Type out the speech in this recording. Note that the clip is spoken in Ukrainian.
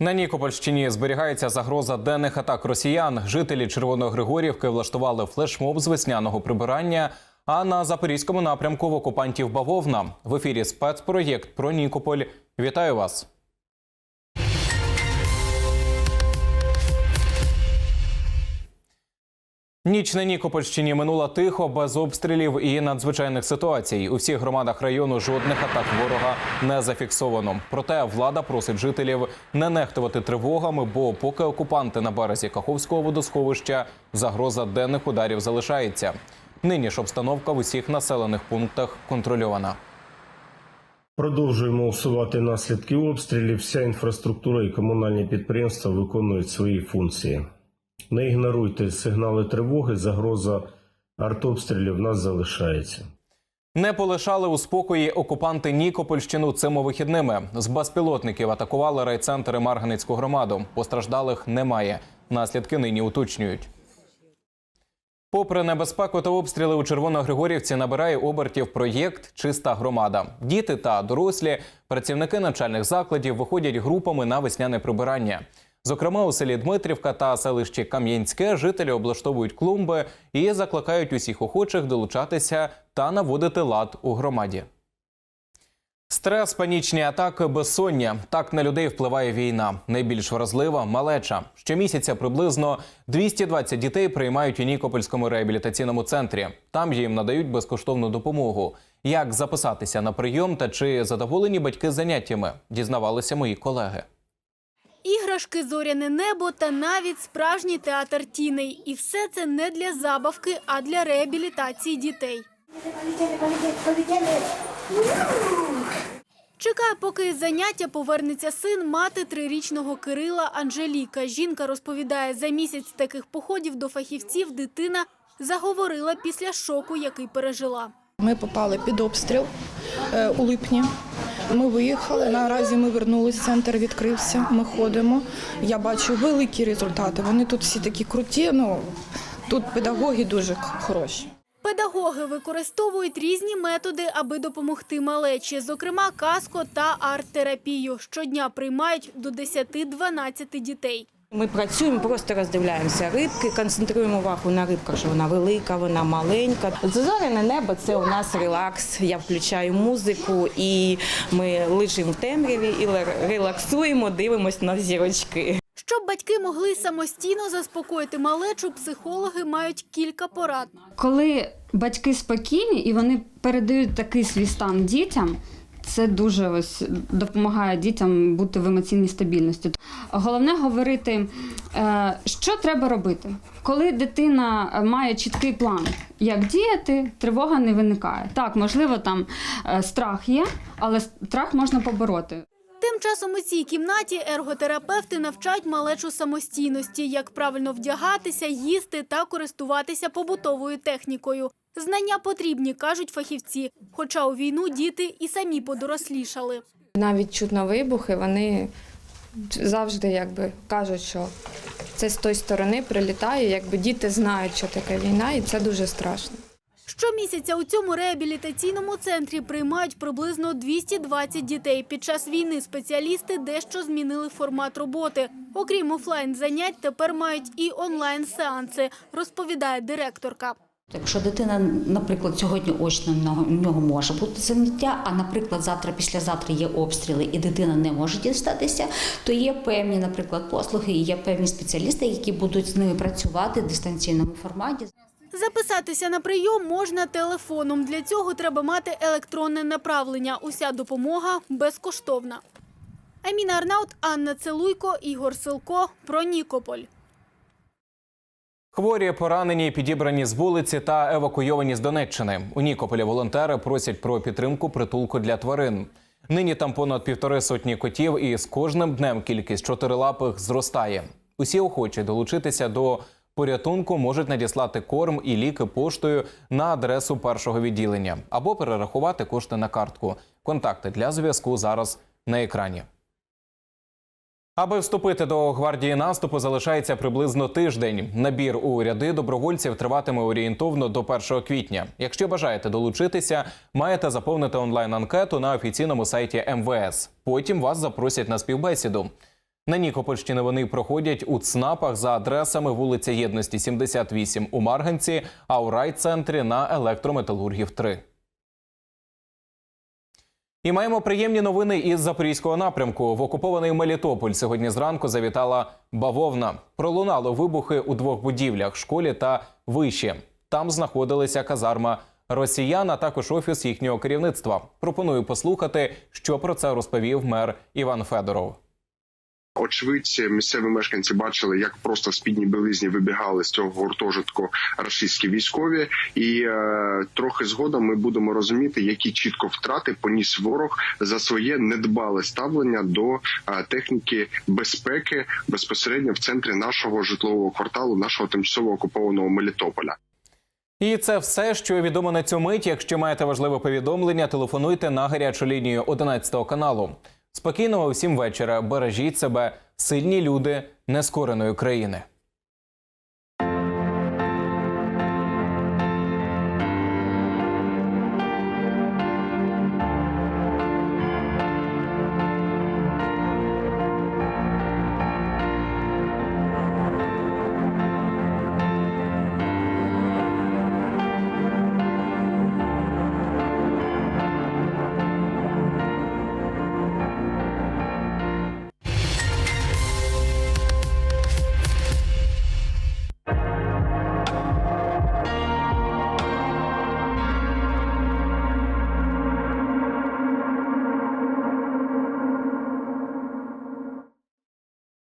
На Нікопольщині зберігається загроза денних атак росіян. Жителі Червоногригорівки влаштували флешмоб з весняного прибирання. А на запорізькому напрямку в окупантів бавовна в ефірі спецпроєкт про Нікополь. Вітаю вас. Ніч на Нікопольщині минула тихо, без обстрілів і надзвичайних ситуацій. У всіх громадах району жодних атак ворога не зафіксовано. Проте влада просить жителів не нехтувати тривогами, бо поки окупанти на березі Каховського водосховища, загроза денних ударів залишається. Нині ж обстановка в усіх населених пунктах контрольована. Продовжуємо усувати наслідки обстрілів. Вся інфраструктура і комунальні підприємства виконують свої функції. Не ігноруйте сигнали тривоги, загроза артобстрілів нас залишається. Не полишали у спокої окупанти Нікопольщину цими вихідними. З безпілотників атакували райцентр і Марганецьку громаду. Постраждалих немає. Наслідки нині уточнюють. Попри небезпеку та обстріли у Червоногригорівці набирає обертів проєкт Чиста громада. Діти та дорослі працівники навчальних закладів виходять групами на весняне прибирання. Зокрема, у селі Дмитрівка та селищі Кам'янське жителі облаштовують клумби і закликають усіх охочих долучатися та наводити лад у громаді. Стрес, панічні атаки, безсоння. Так на людей впливає війна. Найбільш вразлива малеча. Щомісяця приблизно 220 дітей приймають у Нікопольському реабілітаційному центрі. Там їм надають безкоштовну допомогу. Як записатися на прийом та чи задоволені батьки заняттями, дізнавалися мої колеги. Іграшки, зоряне небо та навіть справжній театр тіней. І все це не для забавки, а для реабілітації дітей. Чекає, поки із заняття повернеться син мати трирічного Кирила Анжеліка. Жінка розповідає, за місяць таких походів до фахівців дитина заговорила після шоку, який пережила. Ми попали під обстріл е, у липні. Ми виїхали. Наразі ми повернулися, центр відкрився. Ми ходимо. Я бачу великі результати. Вони тут всі такі круті. Ну тут педагоги дуже хороші. Педагоги використовують різні методи, аби допомогти малечі, зокрема каско та арт-терапію. Щодня приймають до 10-12 дітей. Ми працюємо, просто роздивляємося рибки, концентруємо увагу на рибках, що вона велика, вона маленька. Зоряне небо це у нас релакс. Я включаю музику і ми лежимо в темряві і релаксуємо, дивимося на зірочки. Щоб батьки могли самостійно заспокоїти малечу, психологи мають кілька порад. Коли батьки спокійні і вони передають такий свій стан дітям. Це дуже ось допомагає дітям бути в емоційній стабільності. Головне говорити, е, що треба робити. Коли дитина має чіткий план, як діяти, тривога не виникає. Так, можливо, там е, страх є, але страх можна побороти. Тим часом у цій кімнаті ерготерапевти навчають малечу самостійності, як правильно вдягатися, їсти та користуватися побутовою технікою. Знання потрібні, кажуть фахівці. Хоча у війну діти і самі подорослішали. Навіть чутно вибухи, вони завжди якби кажуть, що це з тої сторони прилітає, якби діти знають, що таке війна, і це дуже страшно. Щомісяця у цьому реабілітаційному центрі приймають приблизно 220 дітей. Під час війни спеціалісти дещо змінили формат роботи. Окрім офлайн занять, тепер мають і онлайн сеанси, розповідає директорка. Якщо дитина, наприклад, сьогодні очно в нього- може бути заняття, а наприклад, завтра, післязавтра є обстріли, і дитина не може дістатися, то є певні, наприклад, послуги, і є певні спеціалісти, які будуть з ними працювати в дистанційному форматі. Записатися на прийом можна телефоном. Для цього треба мати електронне направлення. Уся допомога безкоштовна. Аміна Арнаут, Анна Целуйко, Ігор Силко. Про Нікополь. Хворі, поранені, підібрані з вулиці та евакуйовані з Донеччини. У Нікополі волонтери просять про підтримку притулку для тварин. Нині там понад півтори сотні котів, і з кожним днем кількість чотирилапих зростає. Усі охочі долучитися до порятунку можуть надіслати корм і ліки поштою на адресу першого відділення або перерахувати кошти на картку. Контакти для зв'язку зараз на екрані. Аби вступити до гвардії наступу, залишається приблизно тиждень. Набір у ряди добровольців триватиме орієнтовно до 1 квітня. Якщо бажаєте долучитися, маєте заповнити онлайн-анкету на офіційному сайті МВС. Потім вас запросять на співбесіду. На Нікопольщині вони проходять у ЦНАПах за адресами вулиця Єдності 78 у Марганці, а у райцентрі на електрометалургів 3. І маємо приємні новини із запорізького напрямку. В окупований Мелітополь сьогодні зранку завітала бавовна. Пролунало вибухи у двох будівлях школі та виші. Там знаходилися казарма росіян, а також офіс їхнього керівництва. Пропоную послухати, що про це розповів мер Іван Федоров. Очевидці, місцеві мешканці бачили, як просто в спідній білизні вибігали з цього гуртожитку російські військові, і е, трохи згодом ми будемо розуміти, які чітко втрати поніс ворог за своє недбале ставлення до е, техніки безпеки безпосередньо в центрі нашого житлового кварталу, нашого тимчасово окупованого Мелітополя. І це все, що відомо на цю мить. Якщо маєте важливе повідомлення, телефонуйте на гарячу лінію 11 каналу. Спокійного всім вечора. Бережіть себе, сильні люди нескореної країни.